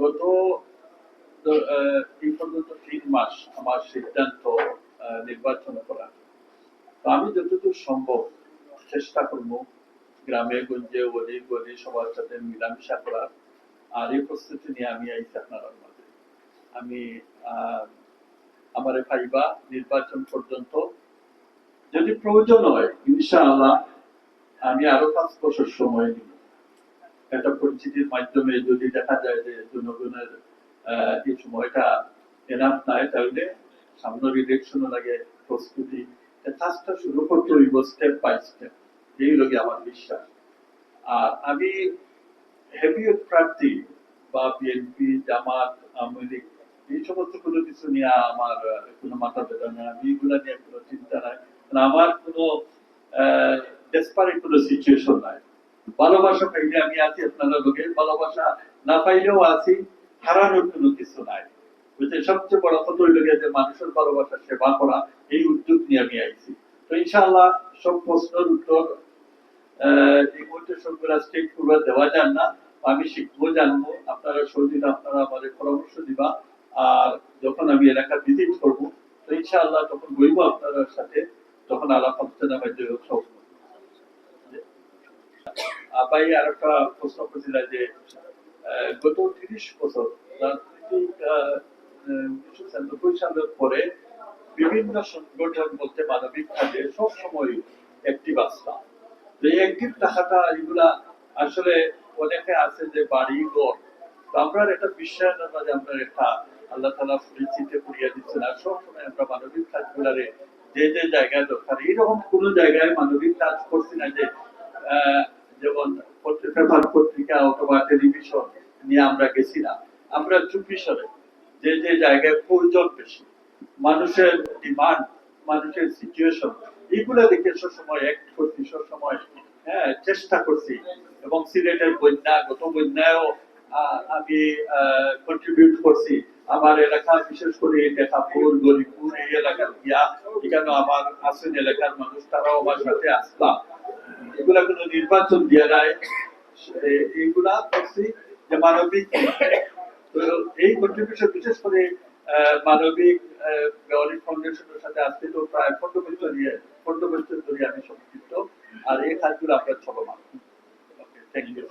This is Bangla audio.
গত এই পর্যন্ত তিন মাস আমার সিদ্ধান্ত নির্বাচন করা। তো আমি যতদূর সম্ভব চেষ্টা করব গ্রামে, গঞ্জে সবার সাথে মিলামিশা করার আর এই প্রস্তুতি নিয়ে আমি আইছি আপনার মাঝে। আমি আমার ভাইবা নির্বাচন পর্যন্ত যদি প্রয়োজন হয়, ইনশাআল্লাহ আমি আরও পাঁচ বছর সময় নিব। একটা পরিচিতির মাধ্যমে যদি দেখা যায় যে জনগণের এই সময়টা এনাফ নাই, তাহলে সামনের ইলেকশনও লাগে, প্রস্তুতি। কাজটা শুরু করতে হইব স্টেপ বাই স্টেপ এই লোকে আমার বিশ্বাস। আর আমি হেভি প্রার্থী বা বিএনপি জামাত, আওয়ামী লীগ, এই সমস্ত কোনো কিছু নিয়ে আমার কোনো মাথা ব্যথা নেই। আমি এগুলা নিয়ে কোনো চিন্তা নাই। কারণ আমার কোনো ডেসপারেট কোনো সিচুয়েশন নাই। ভালোবাসা পাইলে আমি আছি আপনারা লোকের ভালোবাসা না পাইলেও আছি, হারানোর কোনো কিছু নাই। বুঝতে সবচেয়ে বড় কথা হইল যে মানুষের ভালোবাসা সেবা করা, এই উদ্যোগ নিয়ে আমি আইছি। তো ইনশাআল্লাহ সব প্রশ্নের উত্তর এই মুহূর্তে সবগুলা স্টেট পুরো দেওয়া যান না। আমি শিখব, জানব। আপনারা সৌদিন আপনারা আমাদের পরামর্শ দিবা। আর যখন আমি এলাকা ভিজিট করব, তো ইনশাআল্লাহ তখন বইবো আপনার সাথে। তখন আলাপ আলোচনা মাধ্যমে সব আপাই আর একটা প্রশ্ন করছিল যে গত তিরিশ বছর উনিশশো সালের পরে বিভিন্ন সংগঠন বলতে মানবিক কাজে সবসময় অ্যাক্টিভ আসতাম তো এই অ্যাক্টিভ থাকাটা এগুলা আসলে অনেকে আছে যে বাড়ি ঘর। তো আমরা একটা বিশ্বাস আমরা যে আমরা একটা আল্লাহ তালা পরিচিতি করিয়া দিচ্ছেন আর সবসময় আমরা মানবিক কাজগুলারে যে যে জায়গায় দরকার এইরকম কোনো জায়গায় মানবিক কাজ করছি না যে আহ, যেমন পেপার পত্রিকা অথবা টেলিভিশন নিয়ে আমরা গেছি না আমরা যে যে জায়গায় প্রয়োজন বেশি, মানুষের ডিমান্ড মানুষের সিচুয়েশন এইগুলো দেখে সবসময় করছি, সবসময় হ্যাঁ চেষ্টা করছি এবং সিলেটের বন্যা, গত বন্যায়ও আমি কন্ট্রিবিউট করছি। আমার এলাকা, বিশেষ করে দেখাপুর গরিবপুর, এই এলাকার গিয়া এখানে আমার আসেন এলাকার মানুষ, তারাও আমার সাথে আসলাম। এগুলা কোনো নির্বাচন দিয়ে নাই এইগুলা করছি যে মানবিক এই কন্ট্রিবিউশন বিশেষ করে মানবিক বেওয়ারি ফাউন্ডেশনের সাথে তো প্রায় পনেরো বছর পনেরো বছর ধরে আমি সম্পৃক্ত আর এই কাজগুলো আপনার চলমান। Thank you